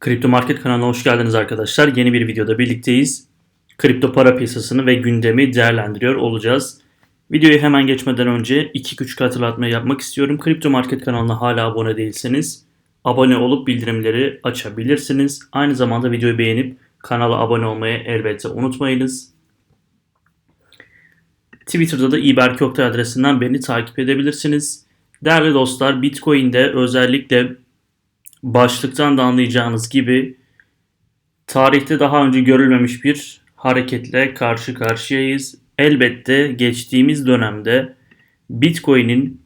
Kripto Market kanalına hoş geldiniz arkadaşlar. Yeni bir videoda birlikteyiz. Kripto para piyasasını ve gündemi değerlendiriyor olacağız. Videoyu hemen geçmeden önce iki küçük hatırlatma yapmak istiyorum. Kripto Market kanalına hala abone değilseniz abone olup bildirimleri açabilirsiniz. Aynı zamanda videoyu beğenip kanala abone olmayı elbette unutmayınız. Twitter'da da İberk adresinden beni takip edebilirsiniz. Değerli dostlar Bitcoin'de özellikle başlıktan da anlayacağınız gibi tarihte daha önce görülmemiş bir hareketle karşı karşıyayız. Elbette geçtiğimiz dönemde Bitcoin'in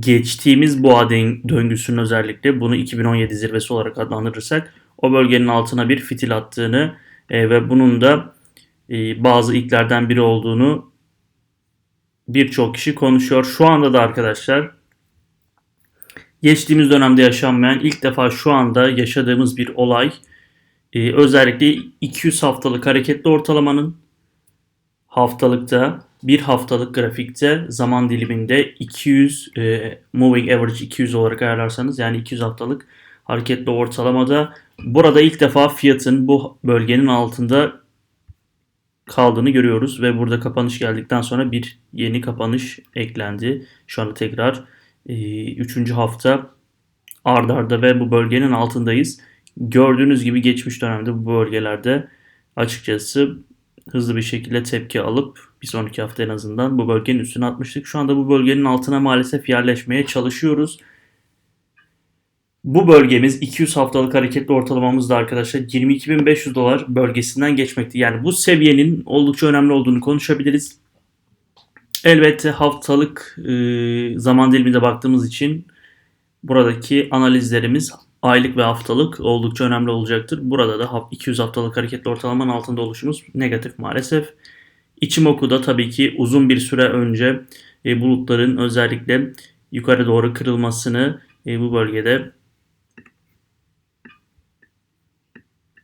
geçtiğimiz boğa döngüsünün özellikle bunu 2017 zirvesi olarak adlandırırsak o bölgenin altına bir fitil attığını e, ve bunun da e, bazı ilklerden biri olduğunu birçok kişi konuşuyor. Şu anda da arkadaşlar geçtiğimiz dönemde yaşanmayan ilk defa şu anda yaşadığımız bir olay. Ee, özellikle 200 haftalık hareketli ortalamanın haftalıkta bir haftalık grafikte zaman diliminde 200 e, moving average 200 olarak ayarlarsanız yani 200 haftalık hareketli ortalamada burada ilk defa fiyatın bu bölgenin altında kaldığını görüyoruz ve burada kapanış geldikten sonra bir yeni kapanış eklendi. Şu anda tekrar ee, üçüncü hafta ard arda ve bu bölgenin altındayız. Gördüğünüz gibi geçmiş dönemde bu bölgelerde açıkçası hızlı bir şekilde tepki alıp bir sonraki hafta en azından bu bölgenin üstüne atmıştık. Şu anda bu bölgenin altına maalesef yerleşmeye çalışıyoruz. Bu bölgemiz 200 haftalık hareketli ortalamamız da arkadaşlar 22.500 dolar bölgesinden geçmekte. Yani bu seviyenin oldukça önemli olduğunu konuşabiliriz. Elbette haftalık e, zaman diliminde baktığımız için buradaki analizlerimiz aylık ve haftalık oldukça önemli olacaktır. Burada da 200 haftalık hareketli ortalamanın altında oluşumuz negatif maalesef. İçimoku'da tabii ki uzun bir süre önce e, bulutların özellikle yukarı doğru kırılmasını e, bu bölgede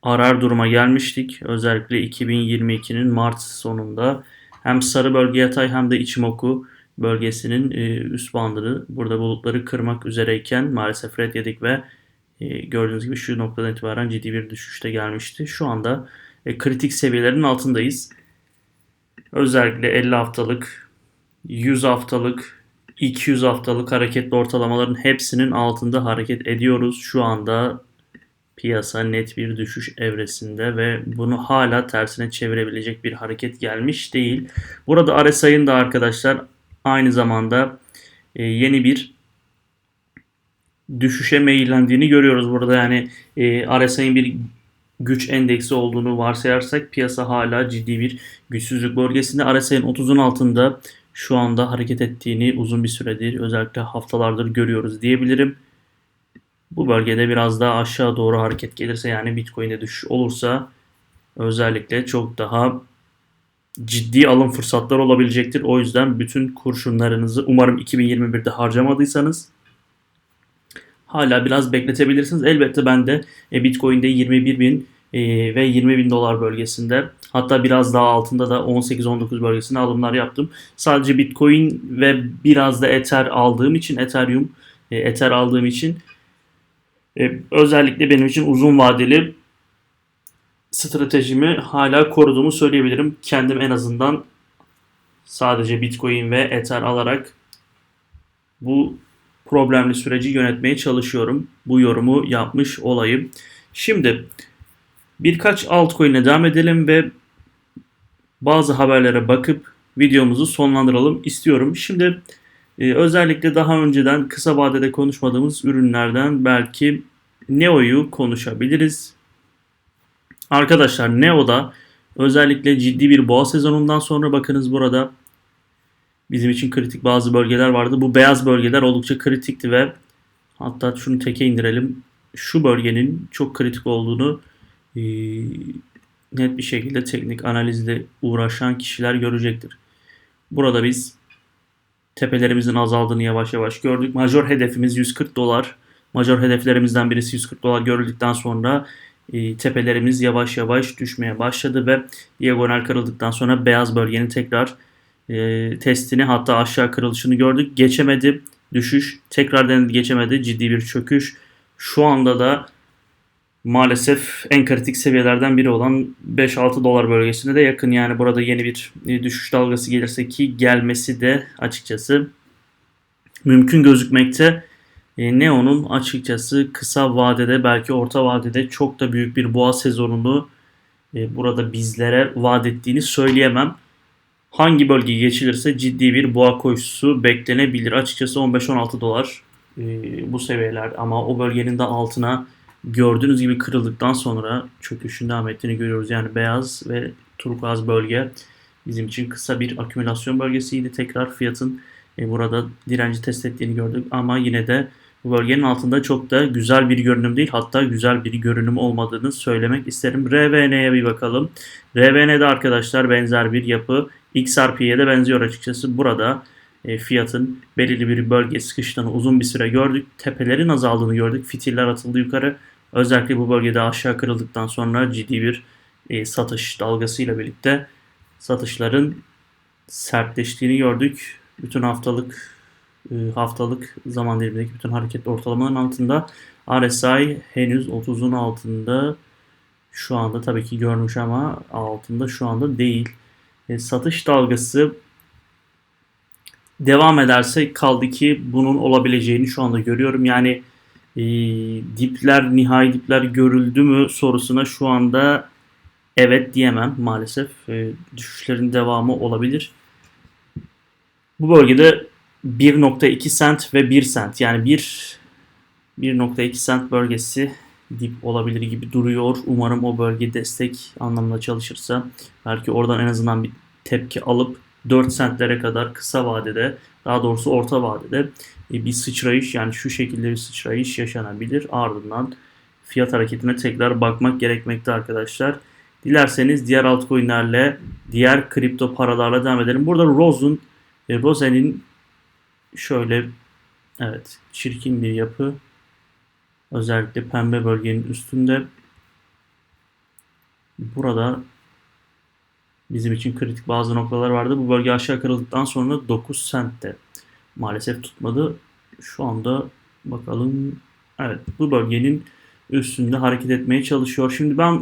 arar duruma gelmiştik. Özellikle 2022'nin Mart sonunda hem sarı bölge yatay hem de Ichimoku bölgesinin e, üst bandını burada bulutları kırmak üzereyken maalesef red yedik ve e, gördüğünüz gibi şu noktadan itibaren ciddi bir düşüşte gelmişti. Şu anda e, kritik seviyelerin altındayız. Özellikle 50 haftalık, 100 haftalık, 200 haftalık hareketli ortalamaların hepsinin altında hareket ediyoruz. Şu anda piyasa net bir düşüş evresinde ve bunu hala tersine çevirebilecek bir hareket gelmiş değil. Burada RSI'ın da arkadaşlar aynı zamanda e, yeni bir düşüşe meyillendiğini görüyoruz burada. Yani e, RSI'nin bir güç endeksi olduğunu varsayarsak piyasa hala ciddi bir güçsüzlük bölgesinde. RSI'nin 30'un altında şu anda hareket ettiğini uzun bir süredir özellikle haftalardır görüyoruz diyebilirim bu bölgede biraz daha aşağı doğru hareket gelirse yani Bitcoin'de düşüş olursa özellikle çok daha ciddi alım fırsatları olabilecektir. O yüzden bütün kurşunlarınızı umarım 2021'de harcamadıysanız hala biraz bekletebilirsiniz. Elbette ben de e, Bitcoin'de 21 bin e, ve 20 bin dolar bölgesinde hatta biraz daha altında da 18-19 bölgesinde alımlar yaptım. Sadece Bitcoin ve biraz da Ether aldığım için Ethereum e, Ether aldığım için e, özellikle benim için uzun vadeli stratejimi hala koruduğumu söyleyebilirim. Kendim en azından sadece Bitcoin ve Ether alarak bu problemli süreci yönetmeye çalışıyorum. Bu yorumu yapmış olayım. Şimdi birkaç altcoin'e devam edelim ve bazı haberlere bakıp videomuzu sonlandıralım istiyorum. Şimdi ee, özellikle daha önceden kısa vadede konuşmadığımız ürünlerden belki Neo'yu konuşabiliriz. Arkadaşlar Neo'da özellikle ciddi bir boğa sezonundan sonra bakınız burada bizim için kritik bazı bölgeler vardı. Bu beyaz bölgeler oldukça kritikti ve hatta şunu teke indirelim. Şu bölgenin çok kritik olduğunu e, net bir şekilde teknik analizle uğraşan kişiler görecektir. Burada biz tepelerimizin azaldığını yavaş yavaş gördük. Major hedefimiz 140 dolar. Major hedeflerimizden birisi 140 dolar görüldükten sonra e, tepelerimiz yavaş yavaş düşmeye başladı ve diagonal kırıldıktan sonra beyaz bölgenin tekrar e, testini hatta aşağı kırılışını gördük. Geçemedi düşüş. Tekrar denedi geçemedi. Ciddi bir çöküş. Şu anda da maalesef en kritik seviyelerden biri olan 5-6 dolar bölgesine de yakın. Yani burada yeni bir e, düşüş dalgası gelirse ki gelmesi de açıkçası mümkün gözükmekte. E, Neo'nun açıkçası kısa vadede belki orta vadede çok da büyük bir boğa sezonunu e, burada bizlere vaat ettiğini söyleyemem. Hangi bölge geçilirse ciddi bir boğa koşusu beklenebilir. Açıkçası 15-16 dolar bu seviyeler ama o bölgenin de altına gördüğünüz gibi kırıldıktan sonra çöküşün devam ettiğini görüyoruz. Yani beyaz ve turkuaz bölge bizim için kısa bir akümülasyon bölgesiydi. Tekrar fiyatın e, burada direnci test ettiğini gördük ama yine de bu bölgenin altında çok da güzel bir görünüm değil. Hatta güzel bir görünüm olmadığını söylemek isterim. RVN'ye bir bakalım. RVN'de arkadaşlar benzer bir yapı. XRP'ye de benziyor açıkçası. Burada e, fiyatın belirli bir bölge sıkıştığını uzun bir süre gördük. Tepelerin azaldığını gördük. Fitiller atıldı yukarı. Özellikle bu bölgede aşağı kırıldıktan sonra ciddi bir e, satış dalgasıyla birlikte satışların sertleştiğini gördük. Bütün haftalık e, haftalık zaman dilimindeki bütün hareket ortalamaların altında. RSI henüz 30'un altında. Şu anda tabii ki görmüş ama altında şu anda değil. E, satış dalgası devam ederse kaldı ki bunun olabileceğini şu anda görüyorum. Yani e, dipler, nihai dipler görüldü mü sorusuna şu anda evet diyemem maalesef. E, düşüşlerin devamı olabilir. Bu bölgede 1.2 sent ve 1 sent yani 1 1.2 sent bölgesi dip olabilir gibi duruyor. Umarım o bölge destek anlamında çalışırsa belki oradan en azından bir tepki alıp 4 sentlere kadar kısa vadede daha doğrusu orta vadede bir sıçrayış yani şu şekilde bir sıçrayış yaşanabilir. Ardından fiyat hareketine tekrar bakmak gerekmekte arkadaşlar. Dilerseniz diğer altcoin'lerle, diğer kripto paralarla devam edelim. Burada Rose'un e, Rose'nin şöyle evet çirkin bir yapı. Özellikle pembe bölgenin üstünde. Burada bizim için kritik bazı noktalar vardı. Bu bölge aşağı kırıldıktan sonra 9 sentte maalesef tutmadı. Şu anda bakalım evet bu bölgenin üstünde hareket etmeye çalışıyor. Şimdi ben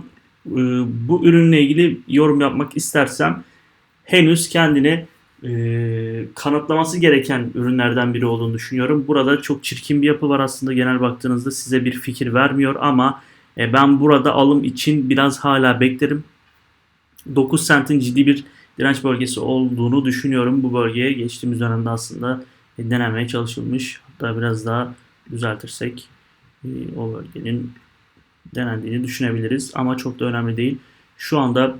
e, bu ürünle ilgili yorum yapmak istersem henüz kendini e, kanıtlaması gereken ürünlerden biri olduğunu düşünüyorum. Burada çok çirkin bir yapı var aslında genel baktığınızda size bir fikir vermiyor ama e, ben burada alım için biraz hala beklerim. 9 sentin ciddi bir direnç bölgesi olduğunu düşünüyorum. Bu bölgeye geçtiğimiz dönemde aslında denemeye çalışılmış. Hatta biraz daha düzeltirsek e, o bölgenin denendiğini düşünebiliriz. Ama çok da önemli değil. Şu anda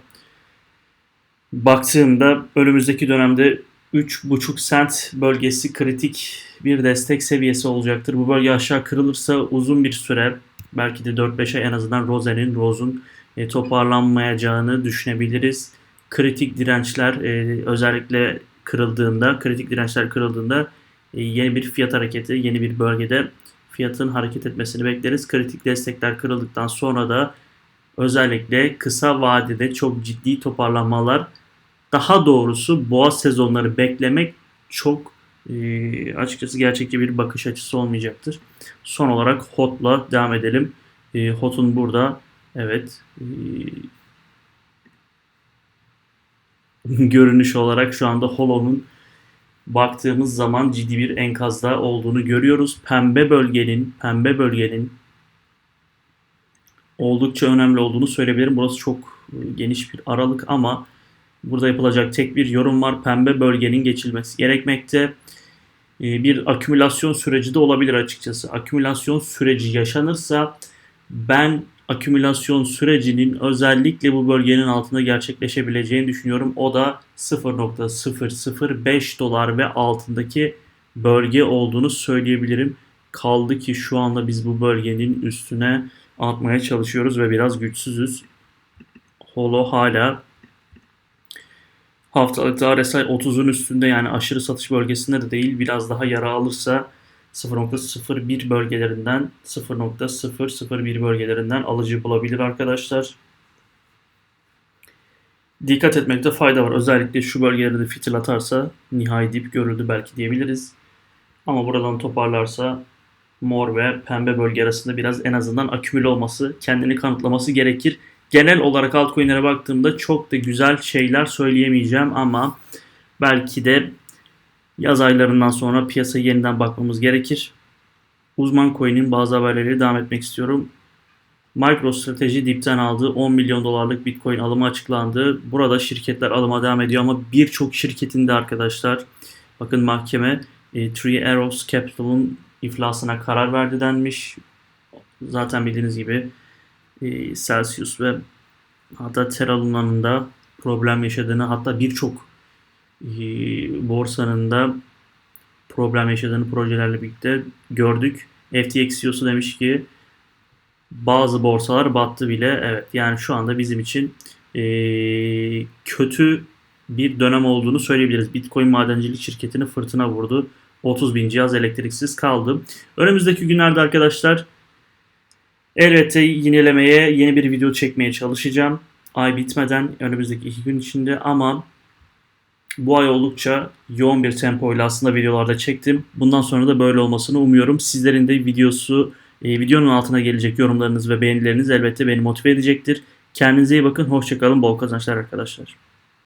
baktığımda önümüzdeki dönemde 3,5 sent bölgesi kritik bir destek seviyesi olacaktır. Bu bölge aşağı kırılırsa uzun bir süre belki de 4-5 ay en azından Rose'nin, Rose'un e, toparlanmayacağını düşünebiliriz. Kritik dirençler e, özellikle kırıldığında, kritik dirençler kırıldığında e, yeni bir fiyat hareketi, yeni bir bölgede fiyatın hareket etmesini bekleriz. Kritik destekler kırıldıktan sonra da özellikle kısa vadede çok ciddi toparlanmalar daha doğrusu boğa sezonları beklemek çok e, açıkçası gerçekçi bir bakış açısı olmayacaktır. Son olarak HOT'la devam edelim. E, HOT'un burada evet e, görünüş olarak şu anda Hollow'un baktığımız zaman ciddi bir enkazda olduğunu görüyoruz. Pembe bölgenin pembe bölgenin oldukça önemli olduğunu söyleyebilirim. Burası çok geniş bir aralık ama burada yapılacak tek bir yorum var. Pembe bölgenin geçilmesi gerekmekte. Ee, bir akümülasyon süreci de olabilir açıkçası. Akümülasyon süreci yaşanırsa ben akümülasyon sürecinin özellikle bu bölgenin altında gerçekleşebileceğini düşünüyorum. O da 0.005 dolar ve altındaki bölge olduğunu söyleyebilirim. Kaldı ki şu anda biz bu bölgenin üstüne atmaya çalışıyoruz ve biraz güçsüzüz. Holo hala haftalıkta RSI 30'un üstünde yani aşırı satış bölgesinde de değil. Biraz daha yara alırsa 0.01 bölgelerinden 0.001 bölgelerinden alıcı bulabilir arkadaşlar. Dikkat etmekte fayda var. Özellikle şu bölgelerde fitil atarsa nihai dip görüldü belki diyebiliriz. Ama buradan toparlarsa mor ve pembe bölge arasında biraz en azından akümüle olması, kendini kanıtlaması gerekir. Genel olarak altcoin'lere baktığımda çok da güzel şeyler söyleyemeyeceğim ama belki de yaz aylarından sonra piyasaya yeniden bakmamız gerekir. Uzman coin'in bazı haberleriyle devam etmek istiyorum. MicroStrategy dipten aldığı 10 milyon dolarlık Bitcoin alımı açıklandı. Burada şirketler alıma devam ediyor ama birçok şirketin de arkadaşlar bakın mahkeme e, Three Arrows Capital'ın iflasına karar verdi denmiş. Zaten bildiğiniz gibi e, Celsius ve hatta Terra Luna'nın da problem yaşadığını hatta birçok borsanın da problem yaşadığını projelerle birlikte gördük. FTX CEO'su demiş ki bazı borsalar battı bile. Evet yani şu anda bizim için e, kötü bir dönem olduğunu söyleyebiliriz. Bitcoin madencilik şirketini fırtına vurdu. 30 bin cihaz elektriksiz kaldı. Önümüzdeki günlerde arkadaşlar elbette yinelemeye yeni bir video çekmeye çalışacağım. Ay bitmeden önümüzdeki iki gün içinde ama bu ay oldukça yoğun bir tempoyla aslında videolarda çektim. Bundan sonra da böyle olmasını umuyorum. Sizlerin de videosu e, videonun altına gelecek yorumlarınız ve beğenileriniz elbette beni motive edecektir. Kendinize iyi bakın. Hoşçakalın. Bol kazançlar arkadaşlar.